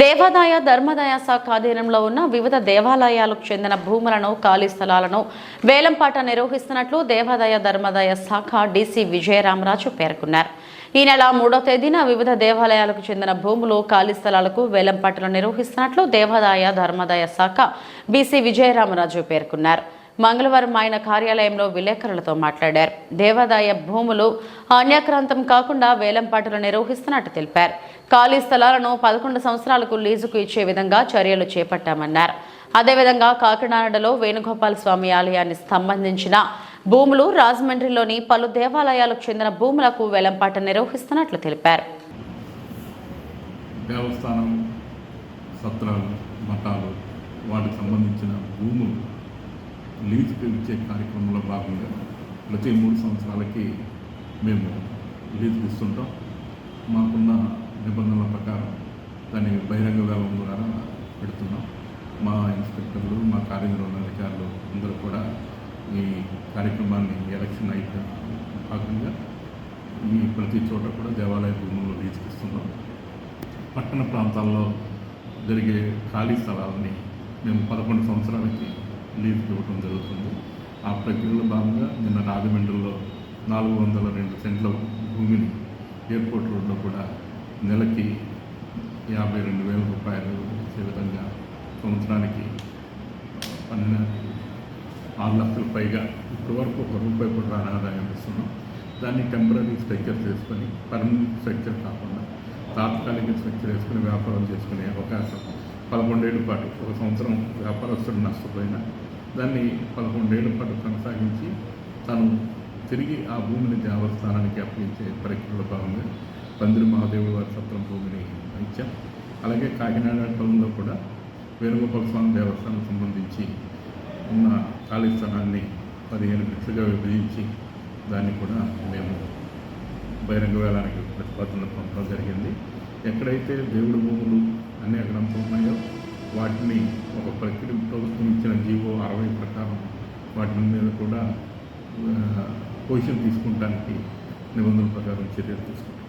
దేవాదాయ ధర్మదాయ శాఖ ఆధీనంలో ఉన్న వివిధ దేవాలయాలకు చెందిన భూములను ఖాళీ స్థలాలను వేలంపాట నిర్వహిస్తున్నట్లు దేవాదాయ ధర్మదాయ శాఖ డీసీ విజయరామరాజు పేర్కొన్నారు. ఈ నెల మూడో తేదీన వివిధ దేవాలయాలకు చెందిన భూములు ఖాళీ స్థలాలకు వేలంపాటలు నిర్వహిస్తున్నట్లు దేవాదాయ ధర్మదాయ శాఖ బీసీ విజయరామరాజు పేర్కొన్నారు. మంగళవారం ఆయన కార్యాలయంలో విలేకరులతో మాట్లాడారు. దేవాదాయ భూములు అన్యాక్రాంతం కాకుండా వేలంపాటలు నిర్వహిస్తున్నట్టు తెలిపారు. ఖాళీ స్థలాలను పదకొండు సంవత్సరాలకు లీజుకు ఇచ్చే విధంగా చర్యలు చేపట్టామన్నారు. అదేవిధంగా కాకినాడలో వేణుగోపాల స్వామి ఆలయాన్ని సంబంధించిన భూములు రాజమండ్రిలోని పలు దేవాలయాలకు చెందిన భూములకు వేలంపాట నిర్వహిస్తున్నట్లు తెలిపారు. దేవస్థానం సత్రాలు మఠాలు వాటికి సంబంధించిన భూములు లీజు ఇచ్చే కార్యక్రమంలో భాగంగా ప్రతి మూడు సంవత్సరాలకి మేము లీజ్ ఇస్తుంటాం. మాకున్న నిబంధనల ప్రకారం దాన్ని బహిరంగ వ్యాపారం ద్వారా పెడుతున్నాం. మా ఇన్స్పెక్టర్లు మా కార్యనిర్వహణ అధికారులు అందరూ కూడా ఈ కార్యక్రమాన్ని ఎలక్షన్ అయిన భాగంగా ఈ ప్రతి చోట కూడా దేవాలయ భూముల్లో లీజుకి పట్టణ ప్రాంతాల్లో జరిగే ఖాళీ స్థలాలని మేము పదకొండు సంవత్సరాలకి లీజుకి ఇవ్వడం జరుగుతుంది. ఆ ప్రక్రియలో భాగంగా నిన్న రాజమండ్రిలో నాలుగు వందల రెండు సెంట్ల భూమిని ఎయిర్పోర్ట్ రోడ్లో కూడా నెలకి యాభై రెండు వేల రూపాయలు ఇచ్చే విధంగా సంవత్సరానికి పన్నెండు ఆరు లక్షల పైగా ఇప్పటి వరకు ఒక రూపాయి కూడా రాని ఆదాయం ఇస్తున్నాం దాన్ని టెంపరీ స్ట్రక్చర్ చేసుకొని పర్మనెంట్ స్ట్రక్చర్ కాకుండా తాత్కాలిక స్ట్రక్చర్ వేసుకుని వ్యాపారం చేసుకునే అవకాశం పదకొండేళ్ళ పాటు ఒక సంవత్సరం వ్యాపారస్తుడు నష్టపోయిన దాన్ని పదకొండేళ్ళ పాటు కొనసాగించి తను తిరిగి ఆ భూమిని దేవస్థానానికి అప్పగించే ప్రక్రియలో భాగంగా పందిరి మహాదేవుడు వారి సత్రం భూమిని ఇచ్చాం. అలాగే కాకినాడ టౌన్లో కూడా వేణుగోపాల స్వామి దేవస్థానం సంబంధించి ఉన్న ఖాళీ స్థలాన్ని పదిహేను బిట్లుగా విభజించి దాన్ని కూడా మేము బహిరంగ వేలానికి ప్రతిపాదనలు పంపడం జరిగింది. ఎక్కడైతే దేవుడి భూములు అనేక గ్రంథం ఉన్నాయో వాటిని ఒక ప్రక్రియ ప్రభుత్వం ఇచ్చిన జీవో అరవై ప్రకారం వాటి మీద కూడా పొజిషన్ తీసుకుంటానికి నిబంధనల ప్రకారం చర్యలు తీసుకుంటాం